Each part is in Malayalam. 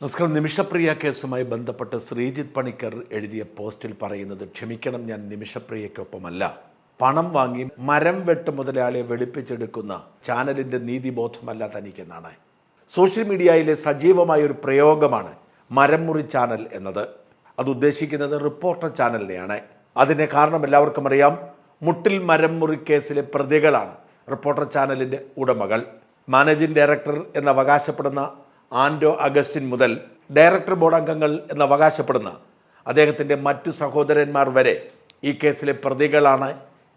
നമസ്കാരം. നിമിഷപ്രിയ കേസുമായി ബന്ധപ്പെട്ട് ശ്രീജിത് പണിക്കർ എഴുതിയ പോസ്റ്റിൽ പറയുന്നത് ക്ഷമിക്കണം ഞാൻ നിമിഷപ്രിയയ്ക്കൊപ്പമല്ല. പണം വാങ്ങി മരം വെട്ട് മുതലാളിയെ വെളുപ്പിച്ചെടുക്കുന്ന ചാനലിന്റെ നീതിബോധമല്ല തനിക്കെന്നാണ്. സോഷ്യൽ മീഡിയയിലെ സജീവമായ ഒരു പ്രയോഗമാണ് മരം മുറി ചാനൽ എന്നത്. അത് ഉദ്ദേശിക്കുന്നത് റിപ്പോർട്ടർ ചാനലിനെയാണ്. അതിന് കാരണം എല്ലാവർക്കും അറിയാം മുട്ടിൽ മരം മുറി കേസിലെ പ്രതികളാണ് റിപ്പോർട്ടർ ചാനലിന്റെ ഉടമകൾ. മാനേജിംഗ് ഡയറക്ടർ എന്ന് അവകാശപ്പെടുന്ന ആൻഡോ അഗസ്റ്റിൻ മുതൽ ഡയറക്ടർ ബോർഡ് അംഗങ്ങൾ എന്ന് അവകാശപ്പെടുന്ന അദ്ദേഹത്തിന്റെ മറ്റു സഹോദരന്മാർ വരെ ഈ കേസിലെ പ്രതികളാണ്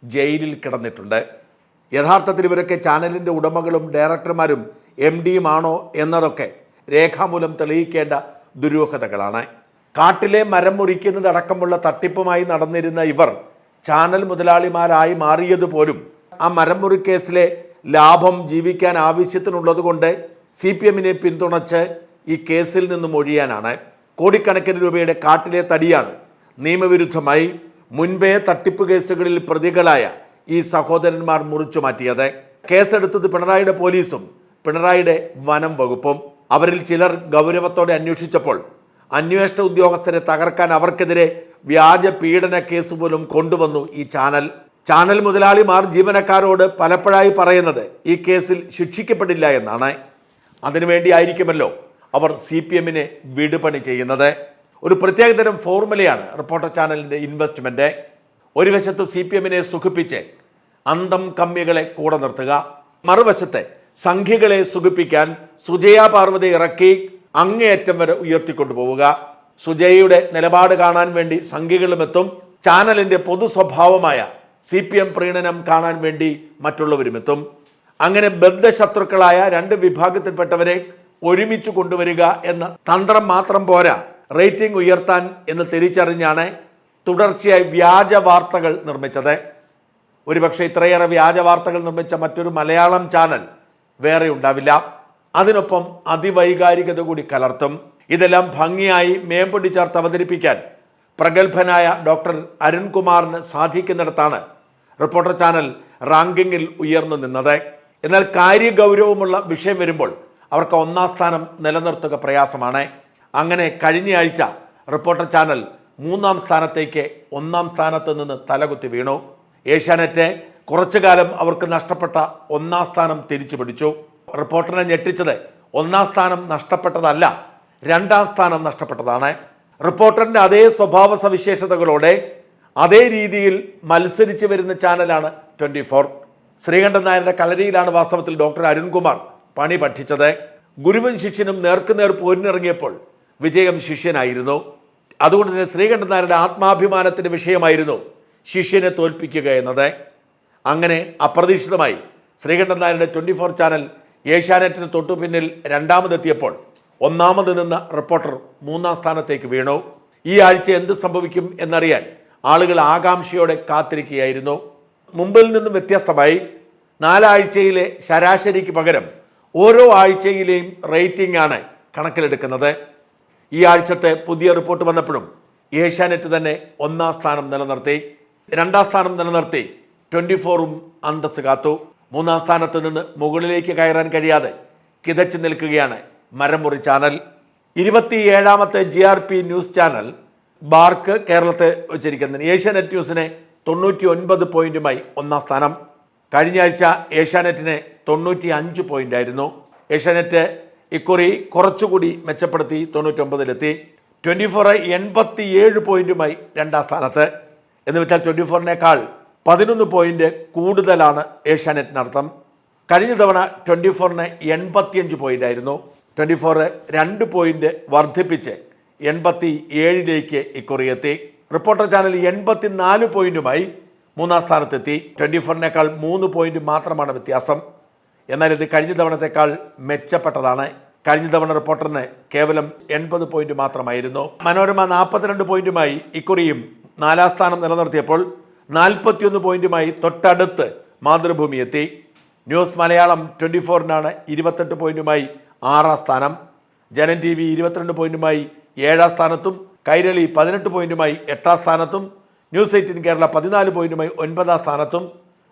ജയിലിൽ കിടന്നിട്ടുണ്ട്. യഥാർത്ഥത്തിൽ ഇവരൊക്കെ ചാനലിന്റെ ഉടമകളും ഡയറക്ടർമാരും എം ഡിയുമാണോ എന്നതൊക്കെ രേഖാമൂലം തെളിയിക്കേണ്ട ദുരൂഹതകളാണ്. കാട്ടിലെ മരം മുറിക്കുന്നതടക്കമുള്ള തട്ടിപ്പുമായി നടന്നിരുന്ന ഇവർ ചാനൽ മുതലാളിമാരായി മാറിയതുപോലും ആ മരം മുറി കേസിലെ ലാഭം ജീവിക്കാൻ ആവശ്യത്തിനുള്ളത് കൊണ്ട് സി പി എമ്മിനെ പിന്തുണച്ച് ഈ കേസിൽ നിന്നും ഒഴിയാനാണ് കോടിക്കണക്കിന് രൂപയുടെ കാട്ടിലെ തടിയാണ് നിയമവിരുദ്ധമായി മുൻപേ തട്ടിപ്പ് കേസുകളിൽ പ്രതികളായ ഈ സഹോദരന്മാർ മുറിച്ചു മാറ്റിയത്. കേസെടുത്തത് പിണറായിയുടെ പോലീസും പിണറായിയുടെ വനം വകുപ്പും. അവരിൽ ചിലർ ഗൗരവത്തോടെ അന്വേഷിച്ചപ്പോൾ അന്വേഷണ ഉദ്യോഗസ്ഥരെ തകർക്കാൻ അവർക്കെതിരെ വ്യാജ പീഡന കേസ് പോലും കൊണ്ടുവന്നു ഈ ചാനൽ. ചാനൽ മുതലാളിമാർ ജീവനക്കാരോട് പലപ്പോഴായി പറയുന്നത് ഈ കേസിൽ ശിക്ഷിക്കപ്പെടില്ല എന്നാണ്. അതിനുവേണ്ടി ആയിരിക്കുമല്ലോ അവർ സി പി എമ്മിനെ വിടുപണി ചെയ്യുന്നത്. ഒരു പ്രത്യേകതരം ഫോർമുലയാണ് റിപ്പോർട്ടർ ചാനലിന്റെ ഇൻവെസ്റ്റ്മെന്റ് ഒരു വശത്ത് സി പി എമ്മിനെ സുഖിപ്പിച്ച് അന്തം കമ്മികളെ കൂടെ നിർത്തുക മറുവശത്തെ സംഖ്യകളെ സുഖിപ്പിക്കാൻ സുജയ പാർവതി ഇറക്കി അങ്ങേയറ്റം വരെ ഉയർത്തിക്കൊണ്ടുപോവുക. സുജയയുടെ നിലപാട് കാണാൻ വേണ്ടി സംഖ്യകളും എത്തും. ചാനലിന്റെ പൊതു സ്വഭാവമായ സി പി എം പ്രീണനം കാണാൻ വേണ്ടി മറ്റുള്ളവരും എത്തും. അങ്ങനെ ബദ്ധശത്രുക്കളായ രണ്ട് വിഭാഗത്തിൽപ്പെട്ടവരെ ഒരുമിച്ച് കൊണ്ടുവരിക എന്ന തന്ത്രം മാത്രം പോരാ. റേറ്റിംഗ് ഉയർത്താൻ എന്ന് തിരിച്ചറിഞ്ഞാണ് തുടർച്ചയായി വ്യാജ വാർത്തകൾ നിർമ്മിച്ചത്. ഒരുപക്ഷെ ഇത്രയേറെ വ്യാജ വാർത്തകൾ നിർമ്മിച്ച മറ്റൊരു മലയാളം ചാനൽ വേറെ ഉണ്ടാവില്ല. അതിനൊപ്പം അതിവൈകാരികത കൂടി കലർത്തും. ഇതെല്ലാം ഭംഗിയായി മേമ്പൊടി ചേർത്ത് അവതരിപ്പിക്കാൻ പ്രഗത്ഭനായ ഡോക്ടർ അരുൺകുമാറിന് സാധിക്കുന്നിടത്താണ് റിപ്പോർട്ടർ ചാനൽ റാങ്കിങ്ങിൽ ഉയർന്നു നിന്നത്. എന്നാൽ കാര്യഗൗരവമുള്ള വിഷയം വരുമ്പോൾ അവർക്ക് ഒന്നാം സ്ഥാനം നിലനിർത്തുക പ്രയാസമാണ്. അങ്ങനെ കഴിഞ്ഞയാഴ്ച റിപ്പോർട്ടർ ചാനൽ മൂന്നാം സ്ഥാനത്തേക്ക് ഒന്നാം സ്ഥാനത്ത് നിന്ന് തലകുത്തി വീണു. ഏഷ്യാനെറ്റ് കുറച്ചു കാലം അവർക്ക് നഷ്ടപ്പെട്ട ഒന്നാം സ്ഥാനം തിരിച്ചു പിടിച്ചു. റിപ്പോർട്ടറിനെ ഞെട്ടിച്ചത് ഒന്നാം സ്ഥാനം നഷ്ടപ്പെട്ടതല്ല രണ്ടാം സ്ഥാനം നഷ്ടപ്പെട്ടതാണ്. റിപ്പോർട്ടറിന്റെ അതേ സ്വഭാവ സവിശേഷതകളോടെ അതേ രീതിയിൽ മത്സരിച്ചു വരുന്ന ചാനലാണ് ട്വന്റി ഫോർ. ശ്രീകണ്ഠൻ നായരുടെ കളരിയിലാണ് വാസ്തവത്തിൽ ഡോക്ടർ അരുൺകുമാർ പണി പഠിച്ചത്. ഗുരുവും ശിഷ്യനും നേർക്കുനേർ പോരിനിറങ്ങിയപ്പോൾ വിജയം ശിഷ്യനായിരുന്നു. അതുകൊണ്ട് തന്നെ ശ്രീകണ്ഠൻ നായരുടെ ആത്മാഭിമാനത്തിന്റെ വിഷയമായിരുന്നു ശിഷ്യനെ തോൽപ്പിക്കുക എന്നത്. അങ്ങനെ അപ്രതീക്ഷിതമായി ശ്രീകണ്ഠൻ നായരുടെ ട്വന്റി ഫോർ ചാനൽ ഏഷ്യാനെറ്റിന് തൊട്ടു പിന്നിൽ രണ്ടാമതെത്തിയപ്പോൾ ഒന്നാമത് നിന്ന റിപ്പോർട്ടർ മൂന്നാം സ്ഥാനത്തേക്ക് വീണു. ഈ ആഴ്ച എന്ത് സംഭവിക്കും എന്നറിയാൻ ആളുകൾ ആകാംക്ഷയോടെ കാത്തിരിക്കുകയായിരുന്നു. മുമ്പിൽ നിന്നും വ്യത്യസ്തമായി നാലാഴ്ചയിലെ ശരാശരിക്ക് പകരം ഓരോ ആഴ്ചയിലെയും റേറ്റിംഗ് ആണ് കണക്കിലെടുക്കുന്നത്. ഈ ആഴ്ചത്തെ പുതിയ റിപ്പോർട്ട് വന്നപ്പോഴും ഏഷ്യാനെറ്റ് തന്നെ ഒന്നാം സ്ഥാനം നിലനിർത്തി. രണ്ടാം സ്ഥാനം നിലനിർത്തി. ട്വന്റി ഫോറും അന്തസ് കാത്തു. മൂന്നാം സ്ഥാനത്ത് നിന്ന് മുകളിലേക്ക് കയറാൻ കഴിയാതെ കിതച്ചു നിൽക്കുകയാണ് മരമുറി ചാനൽ. ഇരുപത്തിയേഴാമത്തെ G R P news channel BARC കേരളത്തെ വെച്ചിരിക്കുന്നത് ഏഷ്യാനെറ്റ് ന്യൂസിനെ തൊണ്ണൂറ്റി ഒൻപത് പോയിന്റുമായി ഒന്നാം സ്ഥാനം. കഴിഞ്ഞ ആഴ്ച ഏഷ്യാനെറ്റിന് തൊണ്ണൂറ്റി അഞ്ച് പോയിന്റ് ആയിരുന്നു ഏഷ്യാനെറ്റ് ഇക്കുറി കുറച്ചുകൂടി മെച്ചപ്പെടുത്തി തൊണ്ണൂറ്റൊമ്പതിലെത്തി ട്വന്റി ഫോർ എൺപത്തി ഏഴ് പോയിന്റുമായി രണ്ടാം സ്ഥാനത്ത്. എന്ന് വെച്ചാൽ ട്വന്റി ഫോറിനേക്കാൾ പതിനൊന്ന് പോയിന്റ് കൂടുതലാണ് ഏഷ്യാനെറ്റിനർത്ഥം കഴിഞ്ഞ തവണ ട്വന്റി ഫോറിന് എൺപത്തിയഞ്ച് പോയിന്റ് ആയിരുന്നു ട്വന്റി ഫോർ രണ്ട് പോയിന്റ് വർദ്ധിപ്പിച്ച് എൺപത്തി ഏഴിലേക്ക് ഇക്കുറി എത്തി. റിപ്പോർട്ടർ ചാനൽ എൺപത്തിനാല് പോയിന്റുമായി മൂന്നാം സ്ഥാനത്തെത്തി. ട്വന്റി ഫോറിനേക്കാൾ മൂന്ന് പോയിന്റ് മാത്രമാണ് വ്യത്യാസം. എന്നാൽ ഇത് കഴിഞ്ഞ തവണത്തേക്കാൾ മെച്ചപ്പെട്ടതാണ്. കഴിഞ്ഞ തവണ റിപ്പോർട്ടറിന് കേവലം എൺപത് പോയിന്റ് മാത്രമായിരുന്നു. മനോരമ നാൽപ്പത്തിരണ്ട് പോയിന്റുമായി ഇക്കുറിയും നാലാം സ്ഥാനം നിലനിർത്തിയപ്പോൾ നാൽപ്പത്തിയൊന്ന് പോയിന്റുമായി തൊട്ടടുത്ത് മാതൃഭൂമി എത്തി. ന്യൂസ് മലയാളം ട്വന്റി ഫോറിനാണ് ഇരുപത്തെട്ട് പോയിന്റുമായി ആറാം സ്ഥാനം. ജനൻ ടി വി ഇരുപത്തിരണ്ട് പോയിന്റുമായി ഏഴാം സ്ഥാനത്തും കൈരളി പതിനെട്ട് പോയിന്റുമായി എട്ടാം സ്ഥാനത്തും ന്യൂസ് എയ്റ്റീൻ കേരള പതിനാല് പോയിന്റുമായി ഒൻപതാം സ്ഥാനത്തും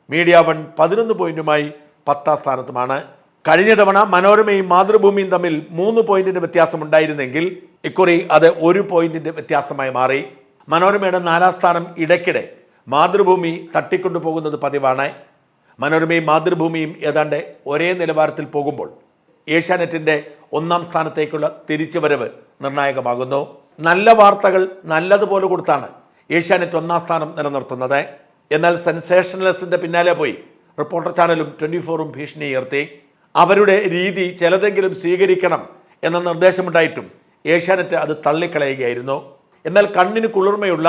മീഡിയ വൺ പതിനൊന്ന് പോയിന്റുമായി പത്താം സ്ഥാനത്തുമാണ്. കഴിഞ്ഞ തവണ മനോരമയും മാതൃഭൂമിയും തമ്മിൽ മൂന്ന് പോയിന്റിന്റെ വ്യത്യാസമുണ്ടായിരുന്നെങ്കിൽ ഇക്കുറി അത് ഒരു പോയിന്റിന്റെ വ്യത്യാസമായി മാറി. മനോരമയുടെ നാലാം സ്ഥാനം ഇടയ്ക്കിടെ മാതൃഭൂമി തട്ടിക്കൊണ്ടു പോകുന്നത് പതിവാണ്. മനോരമയും മാതൃഭൂമിയും ഏതാണ്ട് ഒരേ നിലവാരത്തിൽ പോകുമ്പോൾ ഏഷ്യാനെറ്റിന്റെ ഒന്നാം സ്ഥാനത്തേക്കുള്ള തിരിച്ചുവരവ് നിർണായകമാകുന്നു. നല്ല വാർത്തകൾ നല്ലതുപോലെ കൊടുത്താണ് ഏഷ്യാനെറ്റ് ഒന്നാം സ്ഥാനം നിലനിർത്തുന്നത്. എന്നാൽ സെൻസേഷണലിസ്റ്റിന്റെ പിന്നാലെ പോയി. റിപ്പോർട്ടർ ചാനലും ട്വന്റി ഫോറും ഭീഷണി ഉയർത്തി. അവരുടെ രീതി ചിലതെങ്കിലും സ്വീകരിക്കണം എന്ന നിർദ്ദേശമുണ്ടായിട്ടും ഏഷ്യാനെറ്റ് അത് തള്ളിക്കളയുകയായിരുന്നു. എന്നാൽ കണ്ണിന് കുളിർമയുള്ള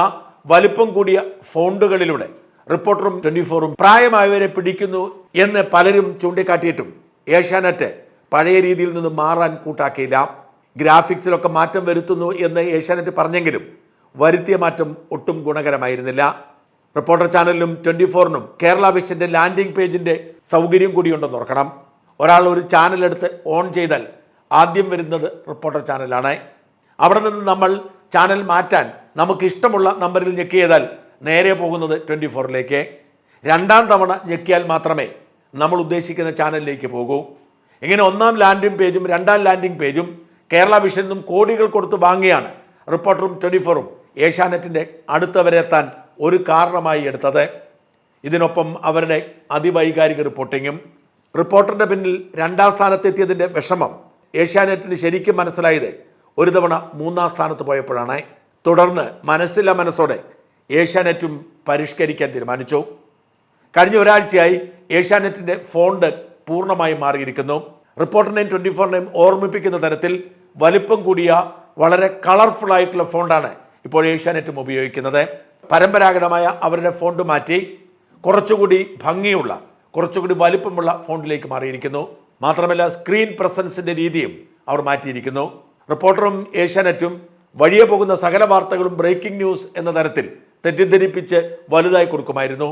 വലിപ്പം കൂടിയ ഫോണ്ടുകളിലൂടെ റിപ്പോർട്ടറും ട്വന്റി ഫോറും പ്രായമായവരെ പിടിക്കുന്നു എന്ന് പലരും ചൂണ്ടിക്കാട്ടിയിട്ടും ഏഷ്യാനെറ്റ് പഴയ രീതിയിൽ നിന്ന് മാറാൻ കൂട്ടാക്കിയില്ല. ഗ്രാഫിക്സിലൊക്കെ മാറ്റം വരുത്തുന്നു എന്ന് ഏഷ്യാനെറ്റ് പറഞ്ഞെങ്കിലും വരുത്തിയ മാറ്റം ഒട്ടും ഗുണകരമായിരുന്നില്ല. റിപ്പോർട്ടർ ചാനലിലും ട്വന്റി ഫോറിനും കേരള വിഷന്റെ ലാൻഡിംഗ് പേജിന്റെ സൗകര്യം കൂടിയുണ്ടെന്ന് ഓർക്കണം. ഒരാൾ ഒരു ചാനലെടുത്ത് ഓൺ ചെയ്താൽ ആദ്യം വരുന്നത് റിപ്പോർട്ടർ ചാനലാണ്. അവിടെ നിന്ന് നമ്മൾ ചാനൽ മാറ്റാൻ നമുക്ക് ഇഷ്ടമുള്ള നമ്പറിൽ ചെയ്താൽ നേരെ പോകുന്നത് ട്വന്റി ഫോറിലേക്ക്. രണ്ടാം തവണ ഞെക്കിയാൽ മാത്രമേ നമ്മൾ ഉദ്ദേശിക്കുന്ന ചാനലിലേക്ക് പോകൂ. ഇങ്ങനെ ഒന്നാം ലാൻഡിംഗ് പേജും രണ്ടാം ലാൻഡിംഗ് പേജും കേരള വിഷനും കോടികൾ കൊടുത്ത് വാങ്ങിയാണ്. റിപ്പോർട്ടറും ട്വന്റി ഫോറും ഏഷ്യാനെറ്റിന്റെ അടുത്തവരെ എത്താൻ ഒരു കാരണമായി എടുത്തത്. ഇതിനൊപ്പം അവരുടെ അതിവൈകാരിക റിപ്പോർട്ടിങ്ങും. റിപ്പോർട്ടറിന്റെ പിന്നിൽ രണ്ടാം സ്ഥാനത്തെത്തിയതിന്റെ വിഷമം. ഏഷ്യാനെറ്റിന് ശരിക്കും മനസ്സിലായത് ഒരു തവണ മൂന്നാം സ്ഥാനത്ത് പോയപ്പോഴാണ്. തുടർന്ന് മനസ്സില്ല മനസ്സോടെ ഏഷ്യാനെറ്റും പരിഷ്കരിക്കാൻ തീരുമാനിച്ചു. കഴിഞ്ഞ ഒരാഴ്ചയായി ഏഷ്യാനെറ്റിന്റെ ഫോണ്ട് പൂർണമായി മാറിയിരിക്കുന്നു. റിപ്പോർട്ടറിനെയും ട്വന്റി ഫോറിനെയും ഓർമ്മിപ്പിക്കുന്ന തരത്തിൽ വലിപ്പം കൂടിയ വളരെ കളർഫുൾ ആയിട്ടുള്ള ഫോണ്ടാണ് ഇപ്പോൾ ഏഷ്യാനെറ്റും ഉപയോഗിക്കുന്നത്. പരമ്പരാഗതമായ അവരുടെ ഫോണ്ട് മാറ്റി കുറച്ചുകൂടി ഭംഗിയുള്ള കുറച്ചുകൂടി വലിപ്പമുള്ള ഫോണ്ടിലേക്ക് മാറിയിരിക്കുന്നു. മാത്രമല്ല സ്ക്രീൻ പ്രസൻസിന്റെ രീതിയും അവർ മാറ്റിയിരിക്കുന്നു. റിപ്പോർട്ടറും ഏഷ്യാനെറ്റും വഴിയെ പോകുന്ന സകല വാർത്തകളും ബ്രേക്കിംഗ് ന്യൂസ് എന്ന തരത്തിൽ തെറ്റിദ്ധരിപ്പിച്ച് വലുതായി കൊടുക്കുമായിരുന്നു.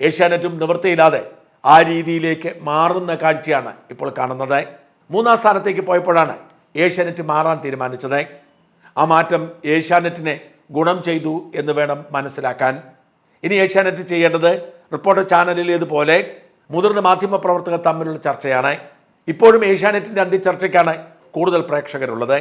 ഏഷ്യാനെറ്റും നിവൃത്തിയില്ലാതെ ആ രീതിയിലേക്ക് മാറുന്ന കാഴ്ചയാണ് ഇപ്പോൾ കാണുന്നത്. മൂന്നാം സ്ഥാനത്തേക്ക് പോയപ്പോഴാണ് ഏഷ്യാനെറ്റ് മാറാൻ തീരുമാനിച്ചത്. ആ മാറ്റം ഏഷ്യാനെറ്റിനെ ഗുണം ചെയ്തു എന്ന് വേണം മനസ്സിലാക്കാൻ. ഇനി ഏഷ്യാനെറ്റ് ചെയ്യേണ്ടത് റിപ്പോർട്ടർ ചാനലിലേതുപോലെ മുതിർന്ന മാധ്യമ പ്രവർത്തകർ തമ്മിലുള്ള ചർച്ചയാണ്. ഇപ്പോഴും ഏഷ്യാനെറ്റിന്റെ അന്തിച്ചർച്ചയ്ക്കാണ് കൂടുതൽ പ്രേക്ഷകരുള്ളത്.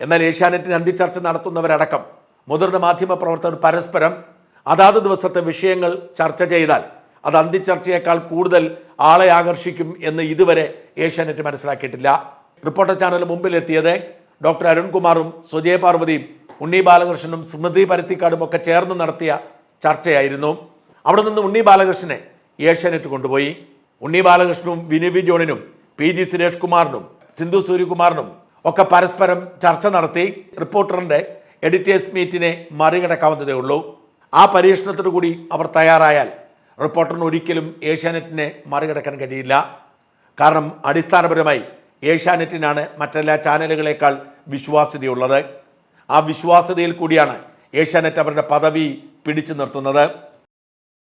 എന്നാൽ ഏഷ്യാനെറ്റിന് അന്തിച്ചർച്ച നടത്തുന്നവരടക്കം മുതിർന്ന മാധ്യമ പ്രവർത്തകർ പരസ്പരം അതാത് ദിവസത്തെ വിഷയങ്ങൾ ചർച്ച ചെയ്താൽ അത് അന്തിച്ചർച്ചയേക്കാൾ കൂടുതൽ ആളെ ആകർഷിക്കും എന്ന് ഇതുവരെ ഏഷ്യാനെറ്റ് മനസ്സിലാക്കിയിട്ടില്ല. റിപ്പോർട്ടർ ചാനൽ മുമ്പിലെത്തിയത് ഡോക്ടർ അരുൺകുമാറും സുജയ പാർവതിയും ഉണ്ണി ബാലകൃഷ്ണനും സ്മൃതി പരുത്തിക്കാടും ഒക്കെ ചേർന്ന് നടത്തിയ ചർച്ചയായിരുന്നു. അവിടെ നിന്ന് ഉണ്ണി ബാലകൃഷ്ണനെ ഏഷ്യാനെറ്റ് കൊണ്ടുപോയി. ഉണ്ണി ബാലകൃഷ്ണനും വിനുവി ജോണിനും പി ജി സുരേഷ് കുമാറിനും സിന്ധു സൂര്യകുമാറിനും ഒക്കെ പരസ്പരം ചർച്ച നടത്തി. റിപ്പോർട്ടറിന്റെ എഡിറ്റേഴ്സ് മീറ്റിനെ മറികടക്കാവുന്നതേ ഉള്ളൂ. ആ പരീക്ഷണത്തിനു കൂടി അവർ തയ്യാറായാൽ റിപ്പോർട്ടറിന് ഒരിക്കലും ഏഷ്യാനെറ്റിനെ മറികടക്കാൻ കഴിയില്ല. കാരണം അടിസ്ഥാനപരമായി ഏഷ്യാനെറ്റിനാണ് മറ്റെല്ലാ ചാനലുകളേക്കാൾ വിശ്വാസ്യതയുള്ളത്. ആ വിശ്വാസ്യതയിൽ കൂടിയാണ് ഏഷ്യാനെറ്റ് അവരുടെ പദവി പിടിച്ചു നിർത്തുന്നത്.